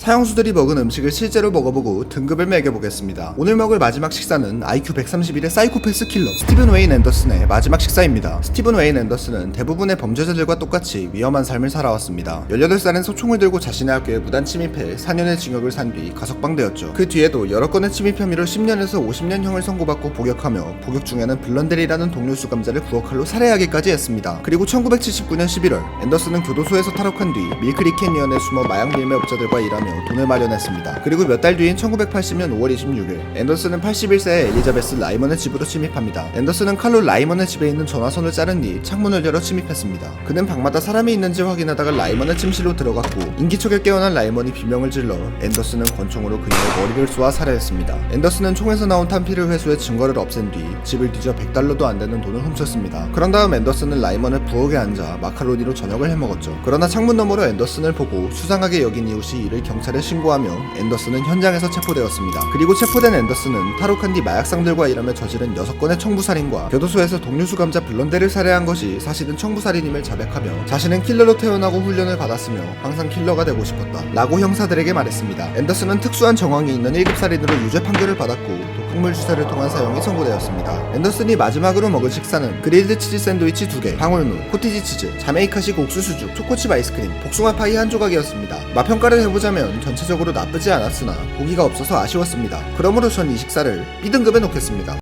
사형수들이 먹은 음식을 실제로 먹어보고 등급을 매겨보겠습니다. 오늘 먹을 마지막 식사는 IQ 131의 사이코패스 킬러 스티븐 웨인 앤더슨의 마지막 식사입니다. 스티븐 웨인 앤더슨은 대부분의 범죄자들과 똑같이 위험한 삶을 살아왔습니다. 18살엔 소총을 들고 자신의 학교에 무단 침입해 4년의 징역을 산 뒤 가석방되었죠. 그 뒤에도 여러 건의 침입 혐의로 10년에서 50년형을 선고받고 복역하며 복역 중에는 블런델이라는 동료 수감자를 부엌칼로 살해하기까지 했습니다. 그리고 1979년 11월 앤더슨은 교도소에서 탈옥한 뒤 밀크리 캐니언에 숨어 마약 밀매업자들과 일하며 돈을 마련했습니다. 그리고 몇 달 뒤인 1980년 5월 26일 앤더슨은 81세의 엘리자베스 라이먼의 집으로 침입합니다. 앤더슨은 칼로 라이먼의 집에 있는 전화선을 자른 뒤 창문을 열어 침입했습니다. 그는 방마다 사람이 있는지 확인하다가 라이먼의 침실로 들어갔고 인기척에 깨어난 라이먼이 비명을 질러 앤더슨은 권총으로 그녀의 머리를 쏘아 살해했습니다. 앤더슨은 총에서 나온 탄피를 회수해 증거를 없앤 뒤 집을 뒤져 100달러도 안 되는 돈을 훔쳤습니다. 그런 다음 앤더슨은 라이먼의 부엌에 앉아 마카로니로 저녁을 해먹었죠. 그러나 창문 너머로 앤더슨을 보고 수상하게 여긴 이웃이 이를 경 찰에 신고하며 앤더슨은 현장에서 체포되었습니다. 그리고 체포된 앤더슨은 탈옥한 뒤 마약상들과 일하며 저지른 6건의 청부살인과 교도소에서 동료수 감자 블런데를 살해한 것이 사실은 청부살인임을 자백하며 자신은 킬러로 태어나고 훈련을 받았으며 항상 킬러가 되고 싶었다 라고 형사들에게 말했습니다. 앤더슨은 특수한 정황이 있는 1급 살인으로 유죄 판결을 받았고 독극물 주사를 통한 사용이 선고되었습니다. 앤더슨이 마지막으로 먹은 식사는 그릴드 치즈 샌드위치 2개, 방울무, 코티지 치즈, 자메이카식 옥수 수죽, 초코칩 아이스크림, 복숭아 파이 한 조각이었습니다. 맛 평가를 해보자면 전체적으로 나쁘지 않았으나 고기가 없어서 아쉬웠습니다. 그러므로 전 이 식사를 B등급에 놓겠습니다.